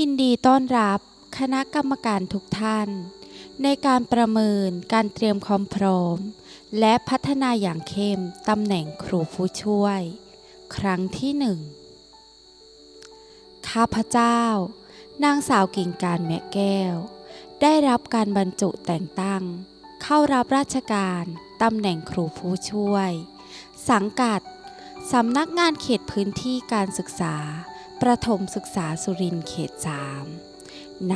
ยินดีต้อนรับคณะกรรมการทุกท่าน ในการประเมินการเตรียมความพร้อม และพัฒนาอย่างเข้มตำแหน่งครูผู้ช่วย ครั้งที่หนึ่งข้าพเจ้า นางสาวกิ่งการแมะแก้ว ได้รับการบรรจุแต่งตั้ง เข้ารับราชการตำแหน่งครูผู้ช่วย สังกัดสำนักงานเขตพื้นที่การศึกษา ประถมศึกษาสุรินเขต3ณ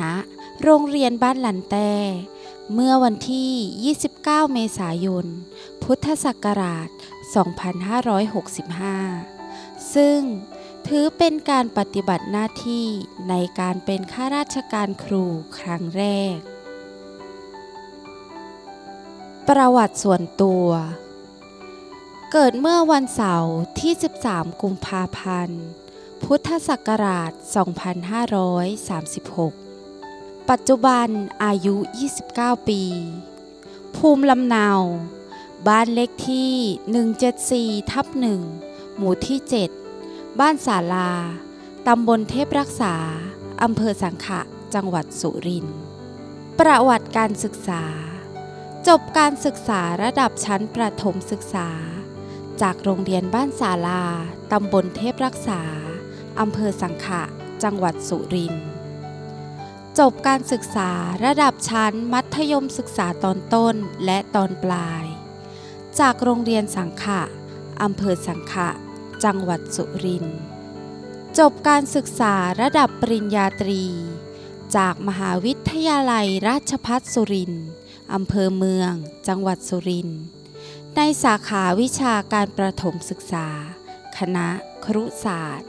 โรงเรียนบ้านลันแต้ เมื่อวันที่ 29 เมษายน พุทธศักราช 2565 ซึ่งถือเป็นการปฏิบัติหน้าที่ในการเป็นข้าราชการครูครั้งแรก ประวัติส่วนตัว เกิดเมื่อวันเสาร์ที่ 13 กุมภาพันธ์ พุทธศักราช 2536 ปัจจุบันอายุ 29 ปี ภูมิลำเนา บ้านเลขที่ 174 ทับ 1 หมู่ที่ 7 บ้านศาลา ตำบลเทพรักษา อำเภอสังขะ จังหวัดสุรินทร์ ประวัติการศึกษา จบการศึกษาระดับชั้นประถมศึกษา จากโรงเรียนบ้านศาลา ตำบลเทพรักษา อำเภอสังขะ จังหวัดสุรินทร์ จบการศึกษาระดับชั้นมัธยมศึกษาตอนต้นและตอนปลาย จากโรงเรียนสังขะอำเภอสังขะ จังหวัดสุรินทร์ จบการศึกษาระดับปริญญาตรี จากมหาวิทยาลัยราชภัฏสุรินทร์อำเภอเมือง จังหวัดสุรินทร์ ในสาขาวิชาการประถมศึกษา คณะครุศาสตร์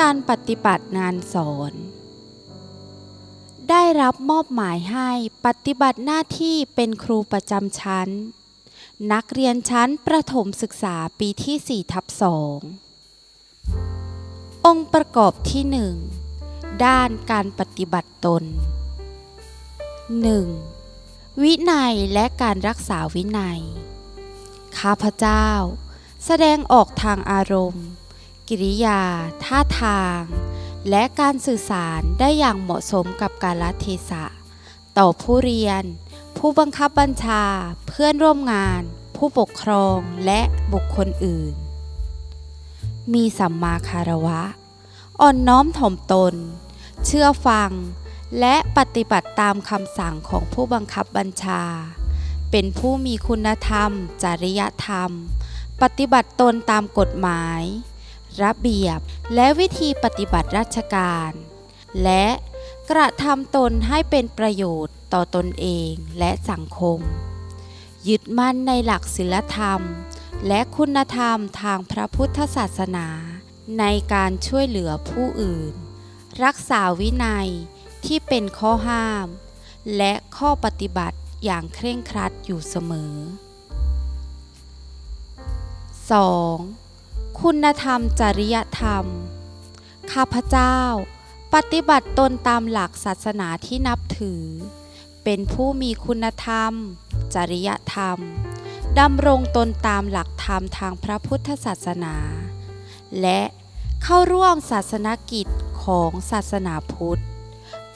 การปฏิบัติงานสอน ได้รับมอบหมายให้ปฏิบัติหน้าที่เป็นครูประจำชั้น นักเรียนชั้นประถมศึกษาปีที่4ทับ2องค์ประกอบที่ 1 ด้านการปฏิบัติตน 1. วินัยและการรักษาวินัย ข้าพเจ้า แสดงออกทางอารมณ์ กิริยา ท่าทาง และการสื่อสารได้อย่างเหมาะสมกับกาลเทศะ ต่อผู้เรียน ผู้บังคับบัญชา เพื่อนร่วมงาน ผู้ปกครองและบุคคลอื่น มีสัมมาคารวะ อ่อนน้อมถ่อมตน เชื่อฟัง และปฏิบัติตามคำสั่งของผู้บังคับบัญชา เป็นผู้มีคุณธรรม จริยธรรม ปฏิบัติตนตามกฎหมาย ระเบียบ และวิธีปฏิบัติราชการ และกระทำตนให้เป็นประโยชน์ต่อตนเองและสังคม ยึดมั่นในหลักศีลธรรม และคุณธรรมทางพระพุทธศาสนา ในการช่วยเหลือผู้อื่น รักษาวินัยที่เป็นข้อห้าม และข้อปฏิบัติอย่างเคร่งครัดอยู่เสมอ 2. คุณธรรมจริยธรรม ข้าพเจ้า ปฏิบัติตนตามหลักศาสนาที่นับถือ เป็นผู้มีคุณธรรม จริยธรรมดำรงตนตามหลักธรรมทางพระพุทธศาสนา และเข้าร่วมศาสนกิจของศาสนาพุทธ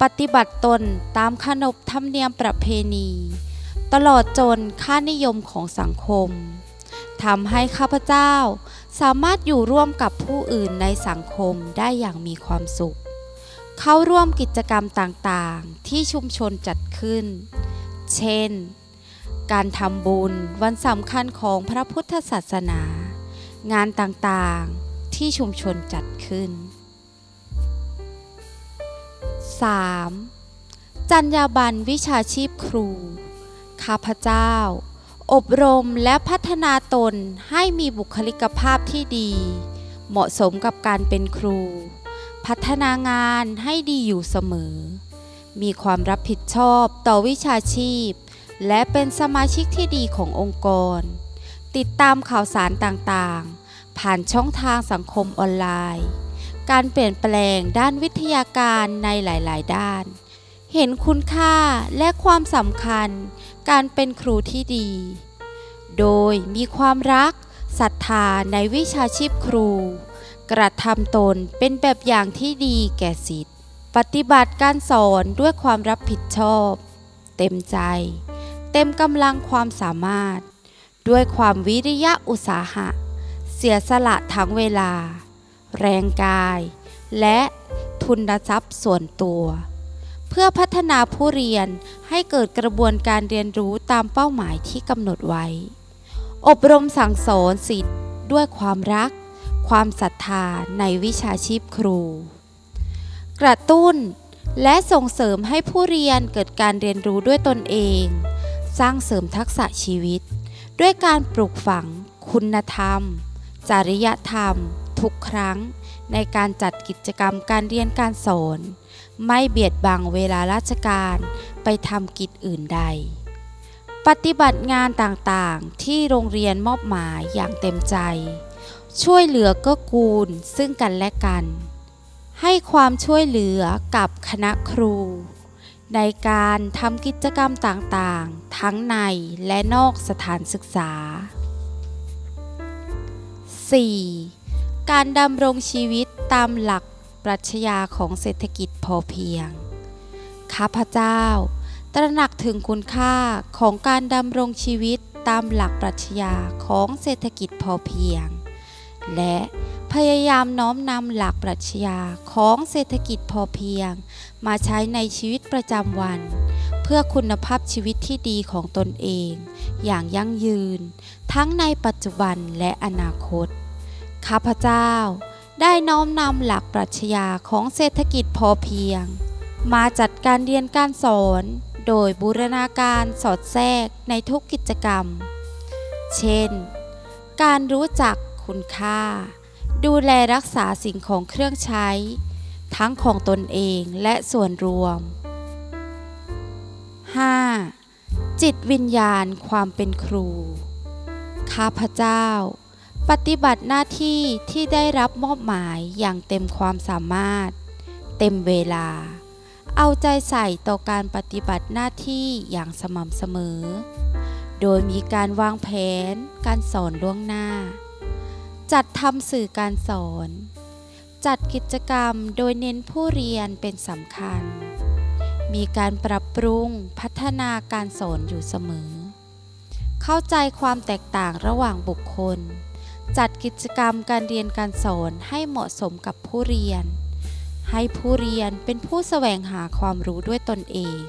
ปฏิบัติตนตามขนบธรรมเนียมประเพณี ตลอดจนค่านิยมของสังคมทำให้ข้าพเจ้า สามารถอยู่ร่วมกับผู้อื่นในสังคมได้อย่างมีความสุข เข้าร่วมกิจกรรมต่างๆ ที่ชุมชนจัดขึ้น เช่น การทำบุญวันสำคัญของพระพุทธศาสนา งานต่างๆ ที่ชุมชนจัดขึ้น 3. จัญญาบันวิชาชีพครู ข้าพเจ้า อบรมและพัฒนาตนให้มีบุคลิกภาพที่ดี เหมาะสมกับการเป็นครู พัฒนางานให้ดีอยู่เสมอ มีความรับผิดชอบต่อวิชาชีพ และเป็นสมาชิกที่ดีขององค์กร ติดตามข่าวสารต่างๆ ผ่านช่องทางสังคมออนไลน์ การเปลี่ยนแปลงด้านวิทยาการในหลาย ๆ ด้าน เห็นคุณค่าและความสำคัญ การเป็นครูที่ดี โดยมีความรักศรัทธาในวิชาชีพครู กระทำตนเป็นแบบอย่างที่ดีแก่สิทธิ์ปฏิบัติการสอนด้วยความรับผิดชอบ เต็มใจ เต็มกำลังความสามารถ ด้วยความวิริยะอุตสาหะ เสียสละทั้งเวลา แรงกาย และทุนทรัพย์ส่วนตัว เพื่อพัฒนาผู้เรียนให้เกิดกระบวนการเรียนรู้ตามเป้าหมายที่กำหนดไว้ อบรมสั่งสอนสิทธิ์ด้วยความรัก ความศรัทธาในวิชาชีพครู กระตุ้นและส่งเสริมให้ผู้เรียนเกิดการเรียนรู้ด้วยตนเอง สร้างเสริมทักษะชีวิต ด้วยการปลูกฝัง คุณธรรม จริยธรรม ทุกครั้ง ในการจัดกิจกรรมการเรียนการสอน ไม่เบียดบังเวลาราชการไปทำกิจอื่นใด ปฏิบัติงานต่างๆ ที่โรงเรียนมอบหมายอย่างเต็มใจ ช่วยเหลือเก็กูลซึ่งกันและกัน ให้ความช่วยเหลือกับคณะครู ในการทำกิจกรรมต่างๆ ทั้งในและนอกสถานศึกษา 4. การดำรงชีวิตตามหลัก ปรัชญาของเศรษฐกิจพอเพียง ข้าพเจ้า ตระหนักถึงคุณค่าของการดำรงชีวิตตามหลักปรัชญาของเศรษฐกิจพอเพียง และพยายามน้อมนำหลักปรัชญาของเศรษฐกิจพอเพียง มาใช้ในชีวิตประจำวัน เพื่อคุณภาพชีวิตที่ดีของตนเอง อย่างยั่งยืน ทั้งในปัจจุบันและอนาคต ข้าพเจ้า ได้น้อมนำหลักปรัชญาของเศรษฐกิจพอเพียง มาจัดการเรียนการสอน โดยบูรณาการสอดแทรกในทุกกิจกรรม เช่น การรู้จักคุณค่า ดูแลรักษาสิ่งของเครื่องใช้ ทั้งของตนเองและส่วนรวม 5. จิตวิญญาณความเป็นครู ข้าพเจ้า ปฏิบัติหน้าที่ที่ได้รับมอบหมายอย่างเต็มความสามารถ เต็มเวลา เอาใจใส่ต่อการปฏิบัติหน้าที่อย่างสม่ำเสมอ โดยมีการวางแผน การสอนล่วงหน้า จัดทำสื่อการสอน จัดกิจกรรมโดยเน้นผู้เรียนเป็นสำคัญ มีการปรับปรุงพัฒนาการสอนอยู่เสมอ เข้าใจความแตกต่างระหว่างบุคคล จัดกิจกรรมการเรียนการสอนให้เหมาะสมกับผู้เรียน ให้ผู้เรียนเป็นผู้แสวงหาความรู้ด้วยตนเอง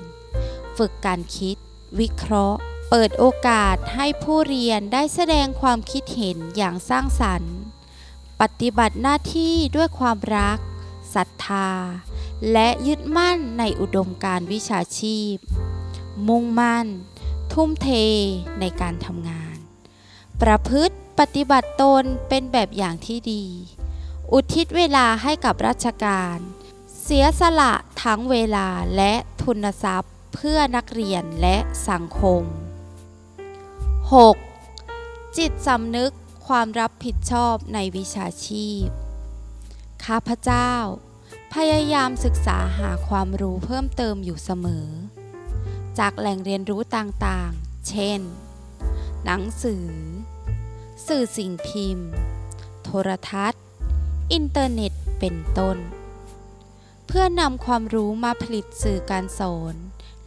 ฝึกการคิด วิเคราะห์ เปิดโอกาสให้ผู้เรียนได้แสดงความคิดเห็นอย่างสร้างสรรค์ ปฏิบัติหน้าที่ด้วยความรักศรัทธา และยึดมั่นในอุดมการณ์วิชาชีพ มุ่งมั่น ทุ่มเทในการทำงาน ประพฤติ ปฏิบัติตนเป็นแบบอย่างที่ดี อุทิศเวลาให้กับราชการ เสียสละทั้งเวลาและทุนทรัพย์เพื่อนักเรียนและสังคม 6. จิตสำนึกความรับผิดชอบในวิชาชีพ ข้าพเจ้า พยายามศึกษาหาความรู้เพิ่มเติมอยู่เสมอ จากแหล่งเรียนรู้ต่างๆ เช่น หนังสือ สื่อสิ่งพิมพ์ โทรทัศน์ อินเทอร์เน็ต เป็นต้น เพื่อนำความรู้มาผลิตสื่อการสอน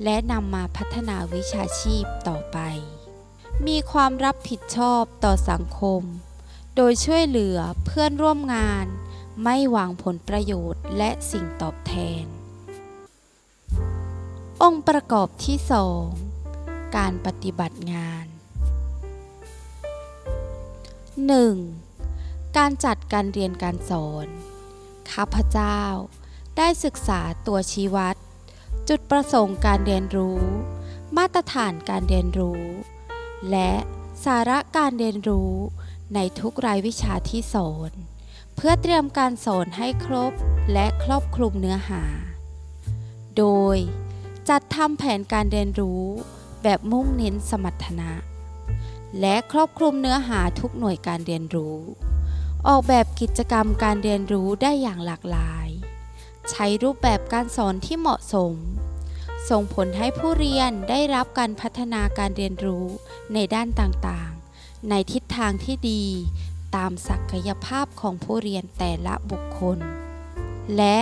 และนำมาพัฒนาวิชาชีพต่อไป มีความรับผิดชอบต่อสังคม โดยช่วยเหลือเพื่อนร่วมงาน ไม่หวังผลประโยชน์และสิ่งตอบแทน องค์ประกอบที่ 2 การปฏิบัติงาน 1. การจัดการเรียนการสอน ข้าพเจ้า ได้ศึกษาตัวชี้วัด จุดประสงค์การเรียนรู้ มาตรฐานการเรียนรู้ และสาระการเรียนรู้ในทุกรายวิชาที่สอน เพื่อเตรียมการสอนให้ครบและครอบคลุมเนื้อหา โดยจัดทำแผนการเรียนรู้แบบมุ่งเน้นสมรรถนะ และครอบคลุมเนื้อหาทุกหน่วยการเรียนรู้ ออกแบบกิจกรรมการเรียนรู้ได้อย่างหลากหลาย ใช้รูปแบบการสอนที่เหมาะสม ส่งผลให้ผู้เรียนได้รับการพัฒนาการเรียนรู้ในด้านต่างๆ ในทิศทางที่ดี ตามศักยภาพของผู้เรียนแต่ละบุคคล และ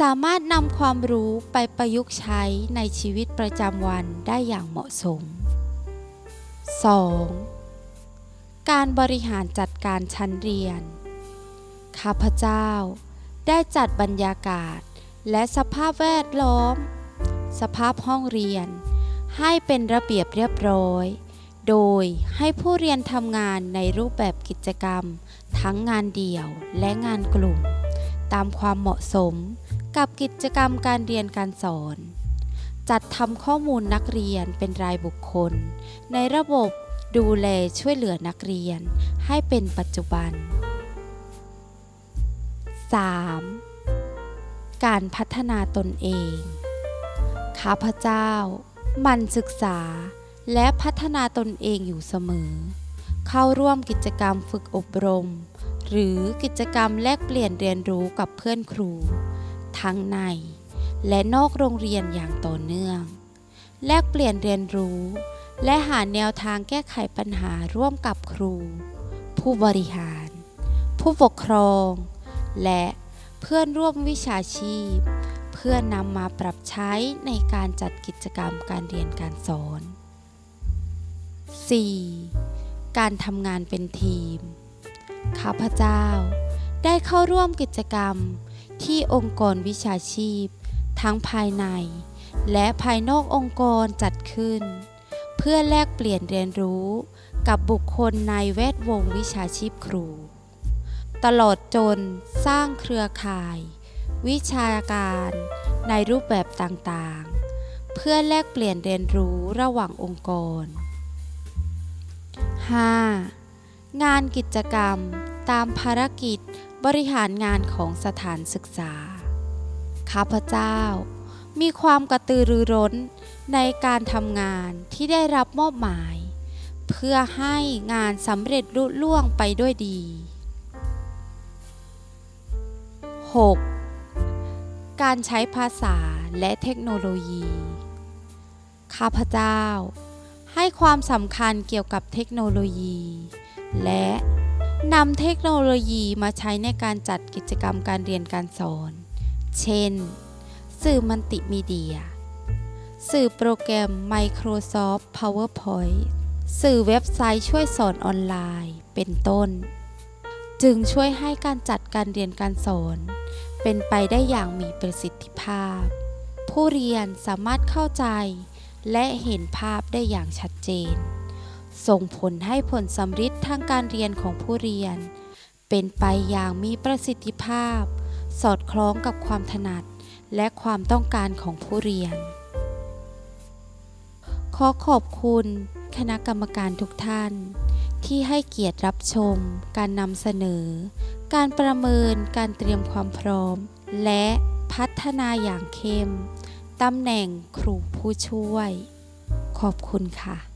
สามารถนำความรู้ไปประยุกต์ใช้ในชีวิตประจำวันได้อย่างเหมาะสม 2. การบริหารจัดการชั้นเรียน ข้าพเจ้าได้จัดบรรยากาศและสภาพแวดล้อม สภาพห้องเรียน ให้เป็นระเบียบเรียบร้อย โดยให้ผู้เรียนทำงานในรูปแบบกิจกรรม ทั้งงานเดี่ยวและงานกลุ่ม ตามความเหมาะสมกับกิจกรรมการเรียนการสอน จัดทำข้อมูลนักเรียนเป็นรายบุคคล ในระบบดูแลช่วยเหลือนักเรียนให้เป็นปัจจุบัน 3. การพัฒนาตนเอง ข้าพเจ้า มันศึกษาและพัฒนาตนเองอยู่เสมอ เข้าร่วมกิจกรรมฝึกอบรม หรือกิจกรรมแลกเปลี่ยนเรียนรู้กับเพื่อนครู ทั้งใน และนอกโรงเรียนอย่างต่อเนื่อง แลกเปลี่ยนเรียนรู้ และหาแนวทางแก้ไขปัญหาร่วมกับครู ผู้บริหาร ผู้ปกครอง และเพื่อนร่วมวิชาชีพ เพื่อนำมาปรับใช้ในการจัดกิจกรรมการเรียนการสอน 4. การทำงานเป็นทีม ข้าพเจ้า ได้เข้าร่วมกิจกรรมที่องค์กรวิชาชีพ ทั้งภายใน และภายนอกองค์กรจัดขึ้น เพื่อแลกเปลี่ยนเรียนรู้กับบุคคลในแวดวงวิชาชีพครู ตลอดจนสร้างเครือข่าย วิชาการในรูปแบบต่างๆ เพื่อแลกเปลี่ยนเรียนรู้ระหว่างองค์กร 5. งานกิจกรรมตามภารกิจบริหารงานของสถานศึกษา ข้าพเจ้า มีความกระตือรือร้นในการทำงานที่ได้รับมอบหมาย เพื่อให้งานสำเร็จลุล่วงไปด้วยดี 6. การใช้ภาษาและเทคโนโลยี ข้าพเจ้า ให้ความสำคัญเกี่ยวกับเทคโนโลยี และนำเทคโนโลยีมาใช้ในการจัดกิจกรรมการเรียนการสอน เช่น สื่อมัลติมีเดีย สื่อโปรแกรม Microsoft PowerPoint สื่อเว็บไซต์ช่วยสอนออนไลน์ เป็นต้น จึงช่วยให้การจัดการเรียนการสอน เป็นไปได้อย่างมีประสิทธิภาพ ผู้เรียนสามารถเข้าใจ และเห็นภาพได้อย่างชัดเจน ส่งผลให้ผลสำฤทธิ์ทางการเรียนของผู้เรียน เป็นไปอย่างมีประสิทธิภาพ สอดคล้องกับความถนัดและความต้องการของผู้เรียน ขอขอบคุณคณะกรรมการทุกท่าน ที่ให้เกียรติรับชม การนำเสนอ การประเมินการเตรียมความพร้อม และพัฒนาอย่างเข้มตำแหน่งครูผู้ช่วย ขอบคุณค่ะ